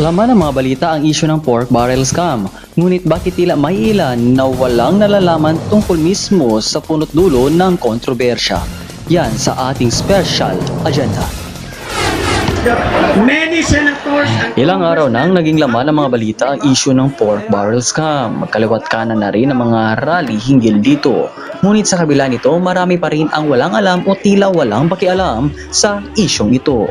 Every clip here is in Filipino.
Laman ng mga balita ang isyu ng pork barrel scam. Ngunit bakit tila may ilan na walang nalalaman tungkol mismo sa punot dulo ng kontrobersya? Yan sa ating special agenda. Many senators and Ilang araw nang naging laman ng mga balita ang isyu ng pork barrel scam. Kaliwat kanan na rin ang mga rally hinggil dito. Ngunit sa kabila nito, marami pa rin ang walang alam o tila walang pakialam sa isyong ito.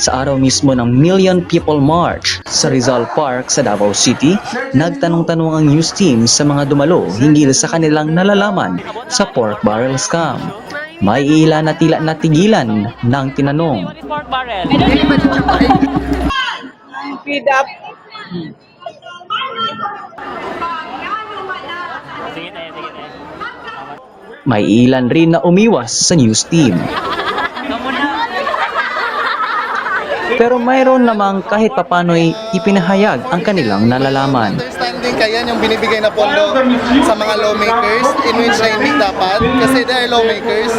Sa araw mismo ng Million People March sa Rizal Park sa Davao City, nagtanong-tanong ang news team sa mga dumalo hinggil sa kanilang nalalaman sa pork barrel scam. May ilan na tila natigilan ng tinanong. feed up. May ilan rin na umiwas sa news team. Kamu na. Pero mayroon namang kahit papano'y ipinahayag ang kanilang nalalaman. Understanding kaya yung binibigay na pondo sa mga lawmakers in which na hindi dapat kasi they are lawmakers,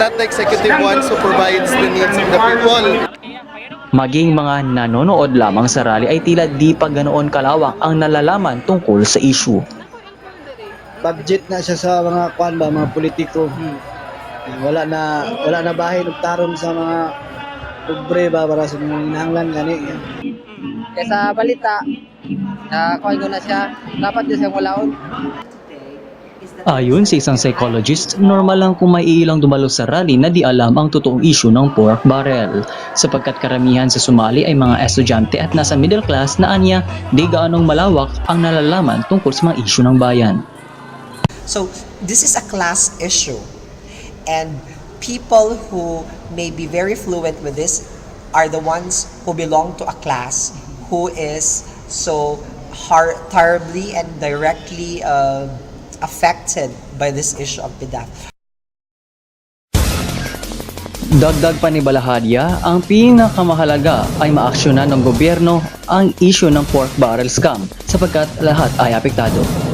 not the executive ones who provides the needs of the people. Maging mga nanonood lamang sa rally ay tila di pa ganoon kalawak ang nalalaman tungkol sa issue. budget na siya sa mga kwan ba mga politiko wala na wala na bahay ug tarong sa mga pobre ba para sa mga hinahanglan gani Kaya sa balita, na ko na siya, dapat din siyang walaon. Ayon sa isang psychologist, normal lang kung may ilang dumalo sa rally na di alam ang totoong issue ng pork barrel. Sapagkat karamihan sa sumali ay mga estudyante at nasa middle class na anya di gaanong malawak ang nalalaman tungkol sa mga issue ng bayan. So this is a class issue. And people who may be very fluent with this are the ones who belong to a class who is so har- terribly and directly uh, affected by this issue of PDAF. Dagdag pa ni Balahadya, ang pinakamahalaga ay maaksyonan ng gobyerno ang issue ng pork barrel scam sapagkat lahat ay apektado.